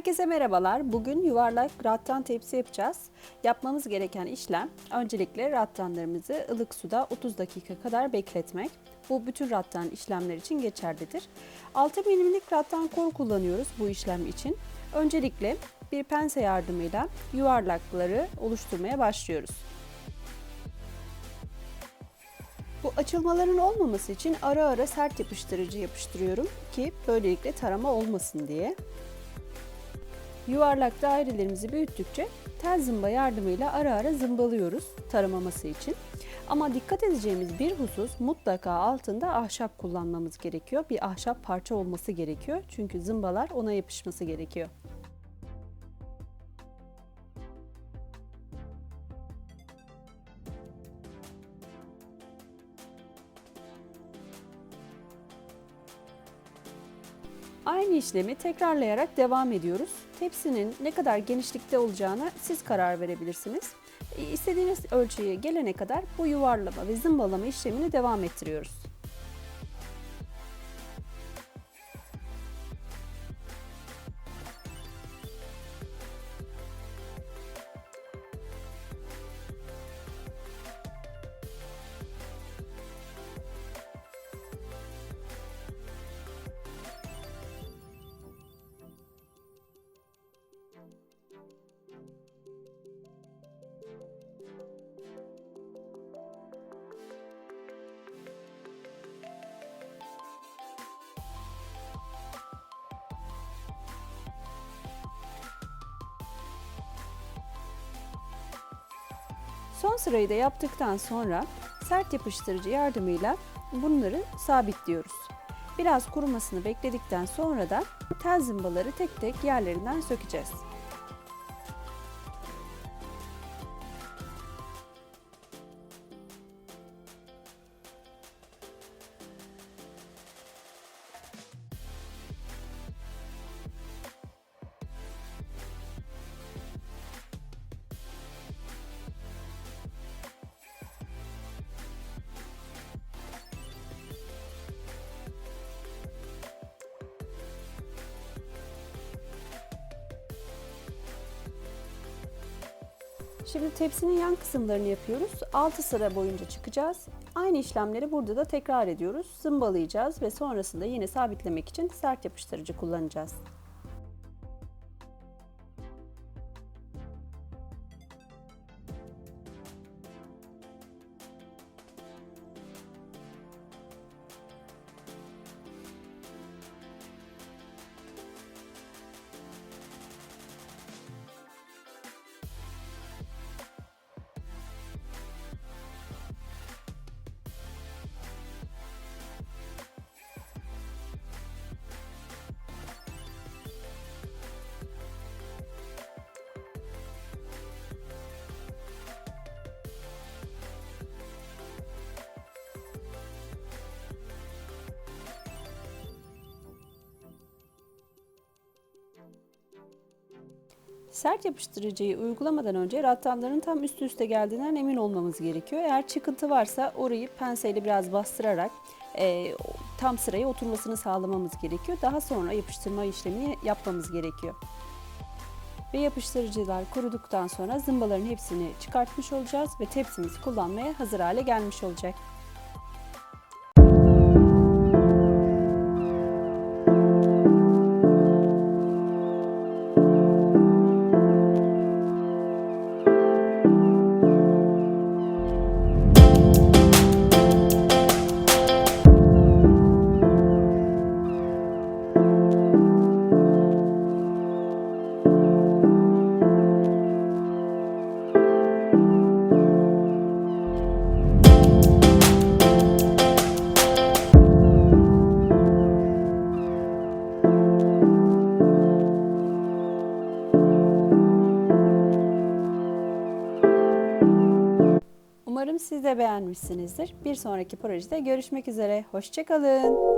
Herkese merhabalar. Bugün yuvarlak rattan tepsi yapacağız. Yapmamız gereken işlem öncelikle rattanlarımızı ılık suda 30 dakika kadar bekletmek. Bu bütün rattan işlemler için geçerlidir. 6 milimlik rattan kor kullanıyoruz bu işlem için. Öncelikle bir pense yardımıyla yuvarlakları oluşturmaya başlıyoruz. Bu açılmaların olmaması için ara ara sert yapıştırıcı yapıştırıyorum ki böylelikle tarama olmasın diye. Yuvarlak dairelerimizi büyüttükçe tel zımba yardımıyla ara ara zımbalıyoruz taramaması için. Ama dikkat edeceğimiz bir husus mutlaka altında ahşap kullanmamız gerekiyor. Bir ahşap parça olması gerekiyor. Çünkü zımbalar ona yapışması gerekiyor. Aynı işlemi tekrarlayarak devam ediyoruz. Tepsinin ne kadar genişlikte olacağına siz karar verebilirsiniz. İstediğiniz ölçüye gelene kadar bu yuvarlama ve zımbalama işlemini devam ettiriyoruz. Son sırayı da yaptıktan sonra sert yapıştırıcı yardımıyla bunları sabitliyoruz. Biraz kurumasını bekledikten sonra da tel zımbaları tek tek yerlerinden sökeceğiz. Şimdi tepsinin yan kısımlarını yapıyoruz. 6 sıra boyunca çıkacağız. Aynı işlemleri burada da tekrar ediyoruz. Zımbalayacağız ve sonrasında yine sabitlemek için sert yapıştırıcı kullanacağız. Sert yapıştırıcıyı uygulamadan önce rattanların tam üst üste geldiğinden emin olmamız gerekiyor. Eğer çıkıntı varsa orayı penseyle biraz bastırarak e, tam sıraya oturmasını sağlamamız gerekiyor. Daha sonra yapıştırma işlemini yapmamız gerekiyor. Ve yapıştırıcılar kuruduktan sonra zımbaların hepsini çıkartmış olacağız ve tepsimiz kullanmaya hazır hale gelmiş olacak. Umarım siz de beğenmişsinizdir. Bir sonraki projede görüşmek üzere. Hoşçakalın.